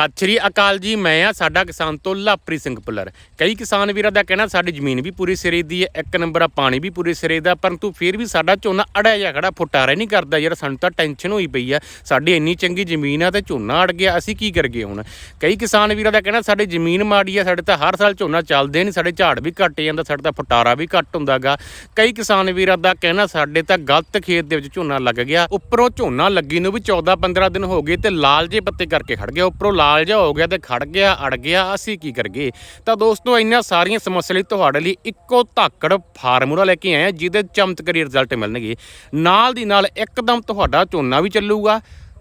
ਸਤਿ ਸ਼੍ਰੀ ਅਕਾਲ ਜੀ, ਮੈਂ ਆ ਸਾਡਾ ਕਿਸਾਨ ਤੋਂ ਲਾਪਰੀ ਸਿੰਘ ਪੁੱਲਰ ਕਈ ਕਿਸਾਨ ਵੀਰਾਂ ਦਾ ਕਹਿਣਾ, ਸਾਡੀ ਜ਼ਮੀਨ ਵੀ ਪੂਰੀ ਸਿਰੇ ਦੀ ਹੈ, ਇੱਕ ਨੰਬਰ ਆ, ਪਾਣੀ ਵੀ ਪੂਰੇ ਸਿਰੇ ਦਾ, ਪਰੰਤੂ ਫਿਰ ਵੀ ਸਾਡਾ ਝੋਨਾ ਅੜਿਆ ਜਿਹਾ ਖੜਾ, ਫੁਟਾਰਾ ਨਹੀਂ ਕਰਦਾ ਯਾਰ, ਸਾਨੂੰ ਤਾਂ ਟੈਨਸ਼ਨ ਹੋਈ ਪਈ ਆ, ਸਾਡੀ ਇੰਨੀ ਚੰਗੀ ਜ਼ਮੀਨ ਆ ਤੇ ਝੋਨਾ ਅੜ ਗਿਆ, ਅਸੀਂ ਕੀ ਕਰਗੇ ਹੁਣ? ਕਈ ਕਿਸਾਨ ਵੀਰਾਂ ਦਾ ਕਹਿਣਾ, ਸਾਡੀ ਜ਼ਮੀਨ ਮਾੜੀ ਆ, ਸਾਡੇ ਤਾਂ ਹਰ ਸਾਲ ਝੋਨਾ ਚੱਲਦੇ ਨਹੀਂ, ਸਾਡੇ ਝਾੜ ਵੀ ਘਟ ਜਾਂਦਾ, ਸਾਡਾ ਤਾਂ ਫੁਟਾਰਾ ਵੀ ਘੱਟ ਹੁੰਦਾਗਾ। ਕਈ ਕਿਸਾਨ ਵੀਰਾਂ ਦਾ ਕਹਿਣਾ, ਸਾਡੇ ਤਾਂ ਗਲਤ ਖੇਤ ਦੇ ਵਿੱਚ ਝੋਨਾ ਲੱਗ ਗਿਆ, ਉੱਪਰੋਂ ਝੋਨਾ ਲੱਗੀ ਨੂੰ ਵੀ 14 15 ਦਿਨ ਹੋ ਗਏ ਤੇ ਲਾਲ ਜੇ ਪੱਤੇ ਕਰਕੇ ਖੜ ਗਿਆ, ਉੱਪਰੋਂ ਲਾਲ ਜਿਹਾ ਹੋ ਗਿਆ ਤੇ ਖੜ ਗਿਆ, ਅੜ ਗਿਆ, ਅਸੀਂ ਕੀ ਕਰਗੇ ਤਾਂ ਦੋਸਤੋ, ਇੰਨੀਆਂ ਸਾਰੀਆਂ ਸਮੱਸਿਆ ਲਈ ਤੁਹਾਡੇ ਲਈ ਇੱਕੋ ਧਾਕੜ ਫਾਰਮੂਲਾ ਲੈ ਕੇ ਆਏ ਜਿਹਦੇ ਚਮਤਕਾਰੀ ਰਿਜ਼ਲਟ ਮਿਲਣਗੇ। ਨਾਲ ਦੀ ਨਾਲ ਇੱਕਦਮ ਤੁਹਾਡਾ ਝੋਨਾ ਵੀ ਚੱਲੂਗਾ।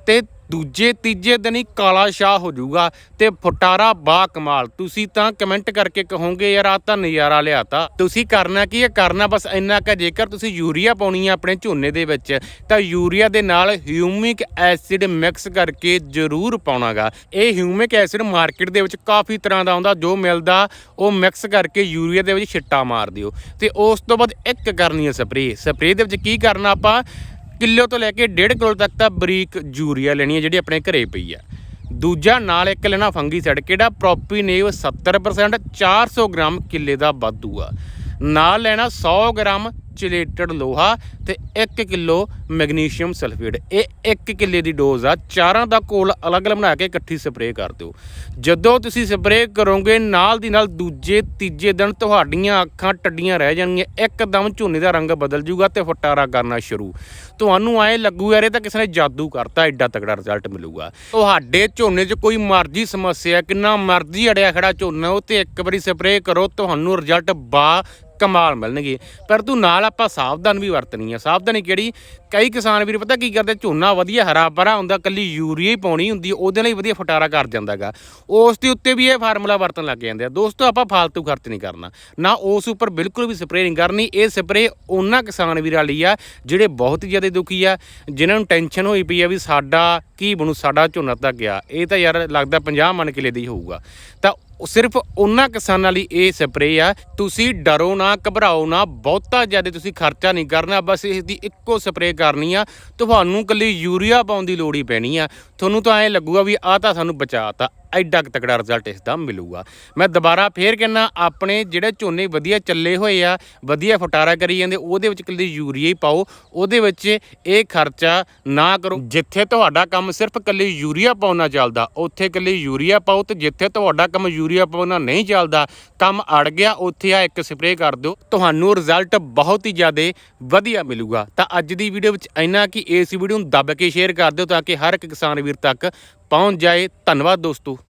ਤੇ ਦੂਜੇ ਤੀਜੇ ਦਿਨ ਹੀ ਕਾਲਾ ਸ਼ਾਹ ਹੋ ਜਾਊਗਾ ਤੇ ਫੁਟਾਰਾ ਬਾ ਕਮਾਲ। ਤੁਸੀਂ ਤਾਂ ਕਮੈਂਟ ਕਰਕੇ ਕਹੋਗੇ, ਯਾਰ ਆ ਤਾਂ ਨਜ਼ਾਰਾ ਲਿਆਤਾ ਤੁਸੀਂ ਕਰਨਾ ਕੀ ਹੈ? ਕਰਨਾ ਬਸ ਇੰਨਾ ਕਿ ਜੇਕਰ ਤੁਸੀਂ ਯੂਰੀਆ ਪਾਉਣੀ ਹੈ ਆਪਣੇ ਝੋਨੇ ਦੇ ਵਿੱਚ, ਤਾਂ ਯੂਰੀਆ ਦੇ ਨਾਲ ਹਿਊਮਿਕ ਐਸਿਡ ਮਿਕਸ ਕਰਕੇ ਜ਼ਰੂਰ ਪਾਉਣਾਗਾ। ਇਹ ਹਿਊਮਿਕ ਐਸਿਡ ਮਾਰਕੀਟ ਦੇ ਵਿੱਚ ਕਾਫੀ ਤਰ੍ਹਾਂ ਦਾ ਆਉਂਦਾ, ਜੋ ਮਿਲਦਾ, ਉਹ ਮਿਕਸ ਕਰਕੇ ਯੂਰੀਆ ਦੇ ਵਿੱਚ ਛਿੱਟਾ ਮਾਰ ਦਿਓ। ਤੇ ਉਸ ਤੋਂ ਬਾਅਦ ਇੱਕ ਕਰਨੀ ਹੈ ਸਪਰੇਅ ਸਪਰੇਅ ਦੇ ਵਿੱਚ ਕੀ ਕਰਨਾ ਆਪਾਂ? ਕਿਲੋ ਤੋਂ ਲੈ ਕੇ 1.5 ਕਿਲੋ ਤੱਕ ਤਾਂ ਬਰੀਕ ਯੂਰੀਆ ਲੈਣੀ ਹੈ ਜਿਹੜੀ ਆਪਣੇ ਘਰੇ ਪਈ ਆ। ਦੂਜਾ ਨਾਲ ਇੱਕ ਲੈਣਾ ਫੰਗੀਸਾਈਡ ਕਿਹੜਾ? ਪ੍ਰੋਪੀਨੇਵ 70% 400 ਗ੍ਰਾਮ ਕਿੱਲੇ ਦਾ ਵਾਧੂ ਆ। ਨਾਲ ਲੈਣਾ 100 ਗ੍ਰਾਮ ਚਿਲੇਟਡ ਲੋਹਾ ਤੇ 1 ਕਿਲੋ ਮੈਗਨੀਸ਼ੀਅਮ ਸਲਫੇਟ। ਇਹ 1 ਕਿੱਲੇ ਦੀ ਡੋਜ਼ ਆ। ਚਾਰਾਂ ਦਾ ਕੋਲ ਅਲੱਗ-ਅਲੱਗ ਬਣਾ ਕੇ ਇਕੱਠੀ ਸਪਰੇਅ ਕਰ ਦਿਓ। ਜਦੋਂ ਤੁਸੀਂ ਸਪਰੇਅ ਕਰੋਗੇ, ਨਾਲ ਦੀ ਨਾਲ ਦੂਜੇ, ਤੀਜੇ ਦਿਨ ਤੁਹਾਡੀਆਂ ਅੱਖਾਂ ਟੱਡੀਆਂ ਰਹਿ ਜਾਣਗੀਆਂ। ਇੱਕਦਮ ਝੋਨੇ ਦਾ ਰੰਗ ਬਦਲ ਜੂਗਾ ਤੇ ਫਟਾਰਾ ਕਰਨਾ ਸ਼ੁਰੂ। ਤੁਹਾਨੂੰ ਐ ਲੱਗੂ ਯਾਰ ਇਹ ਤਾਂ ਕਿਸੇ ਨੇ ਜਾਦੂ ਕਰਤਾ, ਐਡਾ ਤਗੜਾ ਰਿਜ਼ਲਟ ਮਿਲੂਗਾ। ਤੁਹਾਡੇ ਝੋਨੇ 'ਚ ਕੋਈ ਮਰਜ਼ੀ ਸਮੱਸਿਆ ਕਿੰਨਾ ਮਰਜ਼ੀ ਅੜਿਆ ਖੜਾ ਝੋਨਾ, ਉਹ ਤੇ ਇੱਕ ਵਾਰੀ ਸਪਰੇਅ ਕਰੋ, ਤੁਹਾਨੂੰ ਰਿਜ਼ਲਟ ਬਾ ਕਮਾਲ ਮਿਲਣਗੇ। ਪਰ ਤੂੰ ਨਾਲ ਆਪਾਂ ਸਾਵਧਾਨ ਵੀ ਵਰਤਣੀ ਆ। ਸਾਵਧਾਨੀ ਕਿਹੜੀ? ਕਈ ਕਿਸਾਨ ਵੀਰ ਪਤਾ ਕੀ ਕਰਦੇ? ਝੋਨਾ ਵਧੀਆ ਹਰਾ ਭਰਾ ਹੁੰਦਾ, ਕੱਲੀ ਯੂਰੀਆ ਹੀ ਪਾਉਣੀ ਹੁੰਦੀ, ਉਹਦੇ ਲਈ ਵਧੀਆ ਫਟਾਰਾ ਕਰ ਜਾਂਦਾਗਾ ਉਸ ਦੇ ਉੱਤੇ ਵੀ ਇਹ ਫਾਰਮੂਲਾ ਵਰਤਣ ਲੱਗ ਜਾਂਦੇ ਆ। ਦੋਸਤੋ, ਆਪਾਂ ਫालतू ਖਰਚ ਨਹੀਂ ਕਰਨਾ। ਨਾ ਉਸ ਉੱਪਰ ਬਿਲਕੁਲ ਵੀ ਸਪਰੇਅ ਨਹੀਂ ਕਰਨੀ। ਇਹ ਸਪਰੇਅ ਉਹਨਾਂ ਕਿਸਾਨ ਵੀਰਾਂ ਲਈ ਆ, ਜਿਹੜੇ ਬਹੁਤ ਜ਼ਿਆਦਾ ਦੁਖੀ ਆ, ਜਿਨ੍ਹਾਂ ਨੂੰ ਟੈਨਸ਼ਨ ਹੋਈ ਪਈ ਆ ਵੀ ਸਾਡਾ ਕੀ ਬਣੂ, ਸਾਡਾ ਝੋਨਾ ਤਾਂ ਗਿਆ। ਇਹ ਤਾਂ ਯਾਰ ਲੱਗਦਾ 50 ਮਨ ਕਿਲੇ ਦੀ ਹੋਊਗਾ। ਤਾਂ ਉਹ ਸਿਰਫ ਉਹਨਾਂ ਕਿਸਾਨਾਂ ਲਈ ਇਹ ਸਪਰੇਅ ਆ। ਤੁਸੀਂ ਡਰੋ ਨਾ, ਘਬਰਾਓ ਨਾ, ਬਹੁਤਾ ਜ਼ਿਆਦਾ ਤੁਸੀਂ ਖਰਚਾ ਨਹੀਂ ਕਰਨਾ, ਬਸ ਇਸ ਦੀ ਇੱਕੋ ਸਪਰੇਅ ਕਰਨੀ ਆ। ਤੁਹਾਨੂੰ ਕੱਲੀ ਯੂਰੀਆ ਪਾਉਣ ਦੀ ਲੋੜ ਹੀ ਪੈਣੀ ਆ। ਤੁਹਾਨੂੰ ਤਾਂ ਐਂ ਲੱਗੂਗਾ ਵੀ ਆ ਤਾਂ ਸਾਨੂੰ ਬਚਾਤਾ। ਐਡਾ ਕੁ ਤਕੜਾ ਰਿਜ਼ਲਟ ਇਸ ਦਾ ਮਿਲੂਗਾ। ਮੈਂ ਦੁਬਾਰਾ ਫੇਰ ਕਹਿੰਦਾ, ਆਪਣੇ ਜਿਹੜੇ ਝੋਨੇ ਵਧੀਆ ਚੱਲੇ ਹੋਏ ਆ, ਵਧੀਆ ਫਟਾਰਾ ਕਰੀ ਜਾਂਦੇ, ਉਹਦੇ ਵਿੱਚ ਕੱਲੀ ਯੂਰੀਆ ਹੀ ਪਾਓ, ਉਹਦੇ ਵਿੱਚ ਇਹ ਖਰਚਾ ਨਾ ਕਰੋ। ਜਿੱਥੇ ਤੁਹਾਡਾ ਕੰਮ ਸਿਰਫ ਕੱਲੀ ਯੂਰੀਆ ਪਾਉਣਾ ਚੱਲਦਾ, ਉੱਥੇ ਕੱਲੀ ਯੂਰੀਆ ਪਾਓ ਤੇ ਜਿੱਥੇ ਤੁਹਾਡਾ ਕੰਮ ਯੂਰੀਆ ਪਾਉਣਾ ਨਹੀਂ ਚੱਲਦਾ, ਕੰਮ ਅੜ ਗਿਆ, ਉੱਥੇ ਆ ਇੱਕ ਸਪਰੇਅ ਕਰ ਦਿਓ। ਤੁਹਾਨੂੰ ਰਿਜ਼ਲਟ ਬਹੁਤ ਹੀ ਜ਼ਿਆਦਾ ਵਧੀਆ ਮਿਲੂਗਾ। ਤਾਂ ਅੱਜ ਦੀ ਵੀਡੀਓ ਵਿੱਚ ਇੰਨਾ ਕਿ ਇਸ ਵੀਡੀਓ ਨੂੰ ਦੱਬ ਕੇ ਸ਼ੇਅਰ ਕਰ ਦਿਓ ਤਾਂ ਕਿ ਹਰ ਇੱਕ ਕਿਸਾਨ ਵੀਰ ਤੱਕ ਪਹੁੰਚ ਜਾਏ। ਧੰਨਵਾਦ ਦੋਸਤੋ।